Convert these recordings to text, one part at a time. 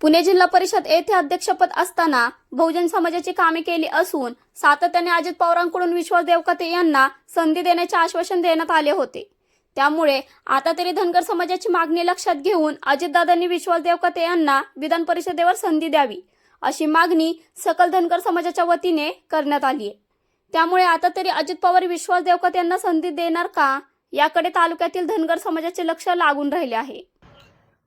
पुणे जिल्हा परिषद येथे अध्यक्षपद असताना बहुजन समाजाची कामे केली असून सातत्याने अजित पवारांकडून विश्वास देवकते यांना संधी देण्याचे आश्वासन देण्यात आले होते. त्यामुळे आता तरी धनगर समाजाची मागणी लक्षात घेऊन अजितदादांनी विश्वास देवकते यांना विधान परिषदेवर संधी द्यावी अशी मागणी सकल धनगर समाजाच्या वतीने करण्यात आली आहे. त्यामुळे आता तरी अजित पवार विश्वास देवकते यांना संधी देणार का याकडे तालुक्यातील धनगर समाजाचे लक्ष लागून राहिले आहे.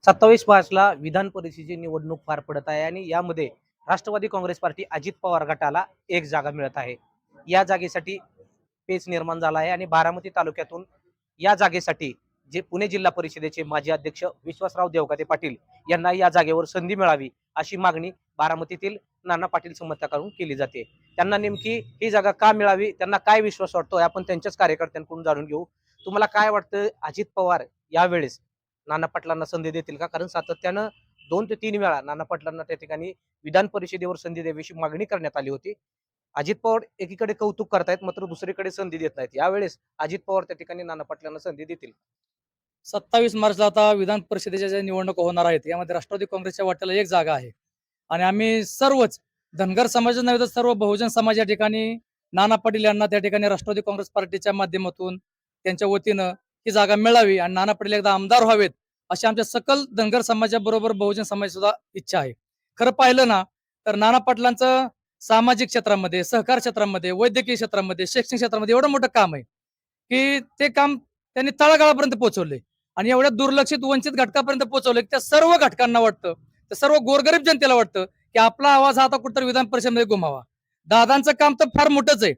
सत्तावीस मार्चला विधान परिषदेची निवडणूक पार पडत आहे आणि यामध्ये राष्ट्रवादी काँग्रेस पार्टी अजित पवार गटाला एक जागा मिळत आहे. या जागेसाठी पेच निर्माण झाला आहे आणि बारामती तालुक्यातून या जागेसाठी जे पुणे जिल्हा परिषदेचे माजी अध्यक्ष विश्वासराव देवकाते पाटील यांना या जागेवर संधी मिळावी अशी मागणी बारामतीतील नाना पाटील समर्थकांकडून केली जाते. त्यांना नेमकी ही जागा का मिळावी त्यांना काय विश्वास वाटतो आपण त्यांच्याच कार्यकर्त्यांकडून जाणून घेऊ. तुम्हाला काय वाटतं अजित पवार यावेळेस नाना पाटलांना संधी देतील का? कारण सातत्यानं दोन ते तीन वेळा नाना पाटलांना त्या ठिकाणी विधान परिषदेवर संधी द्यावीची मागणी करण्यात आली होती. अजित पवार एकीकडे कौतुक करतायत मात्र दुसरीकडे संधी देत नाहीत. यावेळेस अजित पवार त्या ठिकाणी नाना पाटलांना संधी देतील. सत्तावीस मार्चला आता विधान परिषदेच्या ज्या निवडणुका होणार आहेत यामध्ये राष्ट्रवादी काँग्रेसच्या वाट्याला एक जागा आहे. आणि आम्ही सर्वच धनगर समाज नव्हे तर सर्व बहुजन समाज या ठिकाणी नाना पाटील यांना त्या ठिकाणी राष्ट्रवादी काँग्रेस पार्टीच्या माध्यमातून त्यांच्या वतीनं ही जागा मिळावी आणि नाना पटेल एकदा आमदार व्हावेत अशी आमच्या सकल धनगर समाजाबरोबर बहुजन समाज सुद्धा इच्छा आहे. खरं पाहिलं ना तर नाना पाटलांचं सामाजिक क्षेत्रामध्ये सहकार क्षेत्रामध्ये वैद्यकीय क्षेत्रामध्ये शैक्षणिक क्षेत्रामध्ये एवढं मोठं काम आहे की ते काम त्यांनी तळागाळापर्यंत पोहोचवले आणि एवढ्या दुर्लक्षित वंचित घटकापर्यंत पोहोचवले की त्या सर्व घटकांना वाटतं त्या सर्व गोरगरीब जनतेला वाटतं की आपला आवाज हा आता कुठतर विधान परिषदेमध्ये गुमावा. दादांचं काम तर फार मोठंच आहे.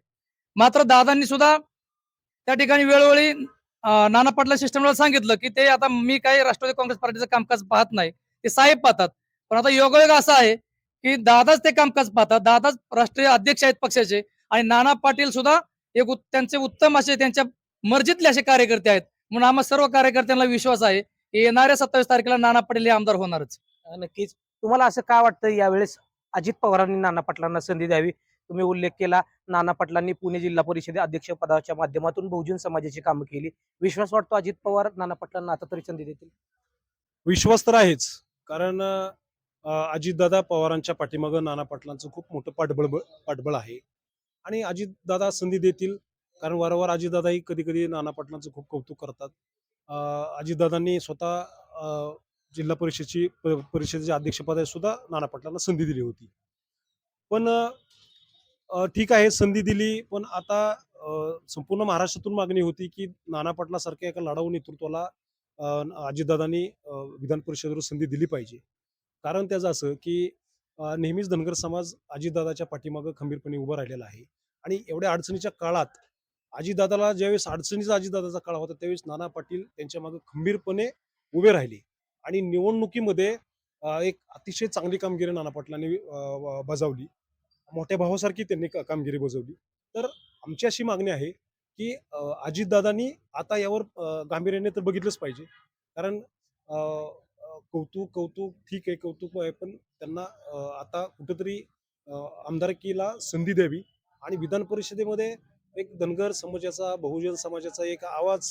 मात्र दादांनी सुद्धा त्या ठिकाणी वेळोवेळी नाना पाटला सिस्टमला सांगितलं की ते आता मी काही राष्ट्रवादी काँग्रेस पार्टीचं कामकाज पाहत नाही. ते साहेब पाहतात. पण आता योगायोग असा आहे की दादाच ते कामकाज पाहतात. दादाच राष्ट्रीय अध्यक्ष आहेत पक्षाचे आणि नाना पाटील सुद्धा एक त्यांचे उत्तम असे त्यांच्या मर्जीतले असे कार्यकर्ते आहेत. म्हणून आम्हा सर्व कार्यकर्त्यांना विश्वास आहे की येणाऱ्या सत्तावीस तारखेला नाना पाटील हे आमदार होणारच. नक्कीच. तुम्हाला असं का वाटतं यावेळेस अजित पवारांनी नाना पाटलांना संधी द्यावी? तुम्ही उल्लेख केला. नाना पाटलांनी पुणे जिल्हा परिषदे अध्यक्ष पदाच्या माध्यमातून बहुजन समाजाची कामं केली. विश्वास वाटतो अजित पवार नाना पाटलांना आता तरी संधी देतील? विश्वास तर आहेच. कारण अजितदादा पवारांच्या पाठीमागं नाना पाटलांचं खूप मोठं पाठबळ पाठबळ आहे. आणि अजितदादा संधी देतील. कारण वारंवार अजितदादाही कधी कधी नाना पाटलांचं खूप कौतुक करतात. अजितदादांनी स्वतः जिल्हा परिषदेची परिषदेच्या अध्यक्षपदाची सुद्धा नाना पाटलांना संधी दिली होती. पण ठीक आहे संधी दिली पण आता संपूर्ण महाराष्ट्रातून मागणी होती की नाना पाटलासारख्या एका लढाऊ नेतृत्वाला अजितदादांनी विधान परिषदेवर संधी दिली पाहिजे. कारण त्याचं असं की नेहमीच धनगर समाज अजितदादाच्या पाठीमागं खंबीरपणे उभं राहिलेला आहे. आणि एवढ्या अडचणीच्या काळात अजितदादाला ज्यावेळेस अडचणीचा अजितदादाचा काळ होता त्यावेळेस नाना पाटील त्यांच्या मागे खंबीरपणे उभे राहिले. आणि निवडणुकीमध्ये एक अतिशय चांगली कामगिरी नाना पाटलांनी बजावली. मोठ्या भावासारखी त्यांनी कामगिरी बजावली. तर आमची अशी मागणी आहे की अजितदादांनी आता यावर गांभीर्याने तर बघितलंच पाहिजे. कारण कौतुक कौतुक ठीक आहे कौतुक आहे पण त्यांना आता कुठंतरी आमदारकीला संधी द्यावी आणि विधान परिषदेमध्ये एक धनगर समाजाचा बहुजन समाजाचा एक आवाज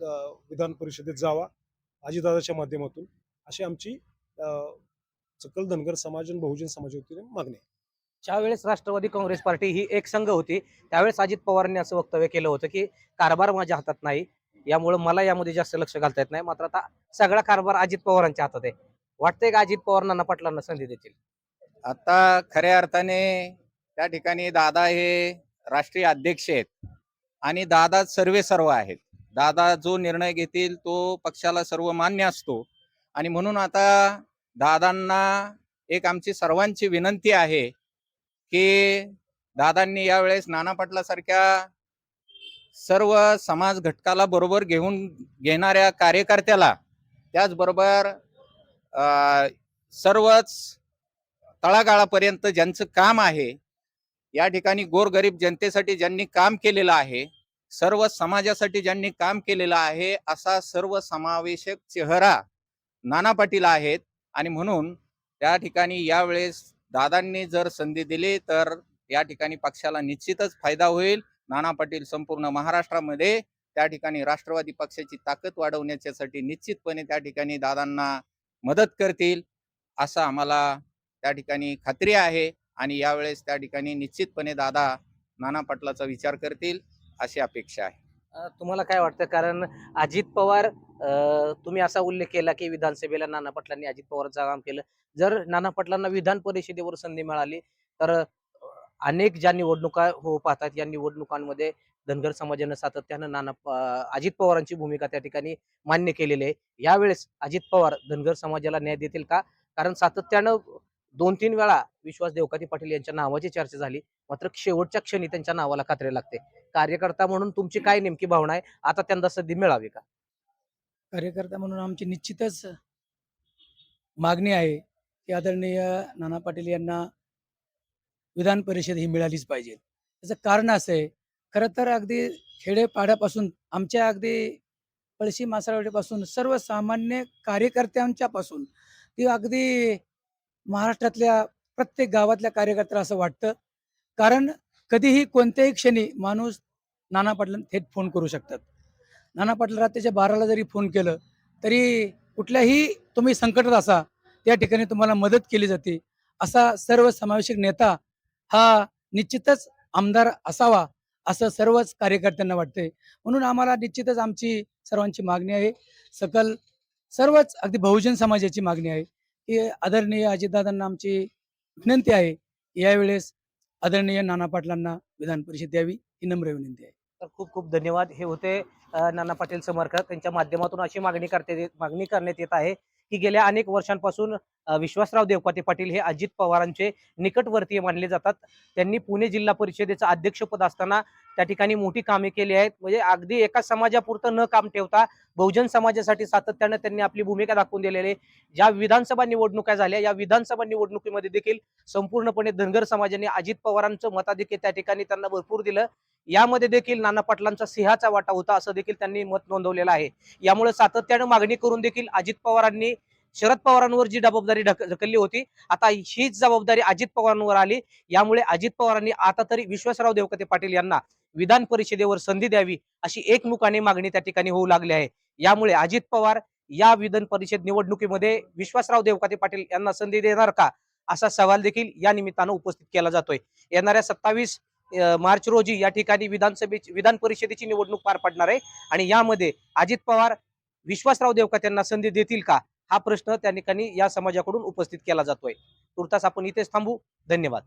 विधान परिषदेत जावा अजितदादाच्या माध्यमातून. अशी आमची सकल धनगर समाज आणि बहुजन समाजावतीने मागणी आहे. ज्यावेळेस राष्ट्रवादी काँग्रेस पार्टी ही एक संघ होती त्यावेळेस अजित पवारांनी असं वक्तव्य केलं होतं की कारभार माझ्या हातात नाही यामुळे मला यामध्ये जास्त लक्ष घालता येत नाही. मात्र आता सगळा कारभार अजित पवारांच्या हातात आहे. वाटतंय का अजित पवार नाना पाटलांना संधी देतील? आता खऱ्या अर्थाने त्या ठिकाणी दादा हे राष्ट्रीय अध्यक्ष आहेत आणि दादा सर्वे सर्व आहेत. दादा जो निर्णय घेतील तो पक्षाला सर्व मान्य असतो. आणि म्हणून आता दादांना एक आमची सर्वांची विनंती आहे की दादांनी यावेळेस नाना पाटलासारख्या सर्व समाज घटकाला बरोबर घेऊन घेणाऱ्या कार्यकर्त्याला त्याचबरोबर सर्वच तळागाळापर्यंत ज्यांचं काम आहे या ठिकाणी गोरगरीब जनतेसाठी ज्यांनी काम केलेलं आहे सर्व समाजासाठी ज्यांनी काम केलेलं आहे असा सर्व समावेशक चेहरा नाना पाटील आहेत. आणि म्हणून त्या ठिकाणी यावेळेस दादांनी जर संधी दिली तर या ठिकाणी पक्षाला निश्चितच फायदा होईल. नाना पाटील संपूर्ण महाराष्ट्रामध्ये त्या ठिकाणी राष्ट्रवादी पक्षाची ताकद वाढवण्याच्यासाठी निश्चितपणे त्या ठिकाणी दादांना मदत करतील असं आम्हाला त्या ठिकाणी खात्री आहे. आणि यावेळेस त्या ठिकाणी निश्चितपणे दादा नाना पाटलाचा विचार करतील अशी अपेक्षा आहे. तुम्हाला काय वाटतं? कारण अजित पवार तुम्ही असा उल्लेख केला की विधानसभेला नाना पाटलांनी अजित पवारांचं काम केलं. जर नाना पाटलांना विधान परिषदेवर संधी मिळाली तर अनेक ज्या निवडणुका हो पाहतात या निवडणुकांमध्ये धनगर समाजानं सातत्यानं नाना अजित पवारांची भूमिका त्या ठिकाणी मान्य केलेली आहे. यावेळेस अजित पवार धनगर समाजाला न्याय देतील का? कारण सातत्यानं दोन तीन वेळा विश्वास देवकाती पाटील यांच्या नावाची चर्चा झाली. मात्र शेवटच्या क्षणी त्यांच्या नावाला कात्रे लागते. कार्यकर्ता म्हणून तुमची काय नेमकी भावना आहे? आता त्यांना संधी मिळावी का? कार्यकर्ता म्हणून आमची निश्चितच मागणी आहे की आदरणीय नाना पाटील यांना विधान परिषद ही मिळालीच पाहिजे. त्याचं कारण असं आहे खरं तर अगदी खेडेपाड्यापासून आमच्या अगदी पळशी मासळवाडीपासून सर्वसामान्य कार्यकर्त्यांच्यापासून ती अगदी महाराष्ट्रातल्या प्रत्येक गावातल्या कार्यकर्त्याला असं वाटतं. कारण कधीही कोणत्याही क्षणी माणूस नाना पाटलांना थेट फोन करू शकतात. नाना पाटील रात्रीच्या बाराला जरी फोन केलं तरी कुठल्याही तुम्ही संकटात असा त्या ठिकाणी तुम्हाला मदत केली जाते. असा सर्व समावेशक नेता हा निश्चितच आमदार असावा असं सर्वच कार्यकर्त्यांना वाटतंय. म्हणून आम्हाला निश्चितच आमची सर्वांची मागणी आहे. सकल सर्वच अगदी बहुजन समाजाची मागणी आहे. की आदरणीय अजितदादांना आमची विनंती आहे. यावेळेस आदरणीय नाना पाटलांना विधान परिषद द्यावी ही नम्र विनंती आहे. तर खूप खूप धन्यवाद. हे होते नाना पाटील समर्थक त्यांच्या माध्यमातून अशी मागणी करते मागणी करण्यात येत आहे की गेल्या अनेक वर्षांपासून विश्वासराव देवपाते पाटील हे अजित पवारांचे निकटवर्तीय मानले जातात. त्यांनी पुणे जिल्हा परिषदेचं अध्यक्षपद असताना त्या ठिकाणी मोठी कामे केली आहेत. म्हणजे अगदी एका समाजापुरतं न काम ठेवता बहुजन समाजासाठी सातत्यानं त्यांनी आपली भूमिका दाखवून दिलेली आहे. ज्या विधानसभा निवडणुका झाल्या या विधानसभा निवडणुकीमध्ये देखील संपूर्णपणे धनगर समाजाने अजित पवारांचं मताधिक्य त्या ठिकाणी त्यांना भरपूर दिलं. यामध्ये देखील नाना पाटलांचा सिंहाचा वाटा होता असं देखील त्यांनी मत नोंदवलेलं आहे. यामुळे सातत्यानं मागणी करून देखील अजित पवारांनी शरद पवारांवर जी जबाबदारी ढक- ढकलली होती आता हीच जबाबदारी अजित पवारांवर आली. यामुळे अजित पवारांनी आता तरी विश्वासराव देवकते पाटील यांना विधान परिषदेवर संधी द्यावी अशी एकमुखाने मागणी त्या ठिकाणी होऊ लागली आहे. यामुळे अजित पवार या विधान परिषद निवडणुकीमध्ये विश्वासराव देवकाते पाटील यांना संधी देणार का असा सवाल देखील या निमित्तानं उपस्थित केला जातोय. येणाऱ्या सत्तावीस मार्च रोजी या ठिकाणी विधानसभेची विधान परिषदेची निवडणूक पार पडणार आहे आणि यामध्ये अजित पवार विश्वासराव देवकात यांना संधी देतील का हा प्रश्न त्या ठिकाणी या समाजाकडून उपस्थित केला जातोय. तुर्तास आपण इथेच थांबू. धन्यवाद.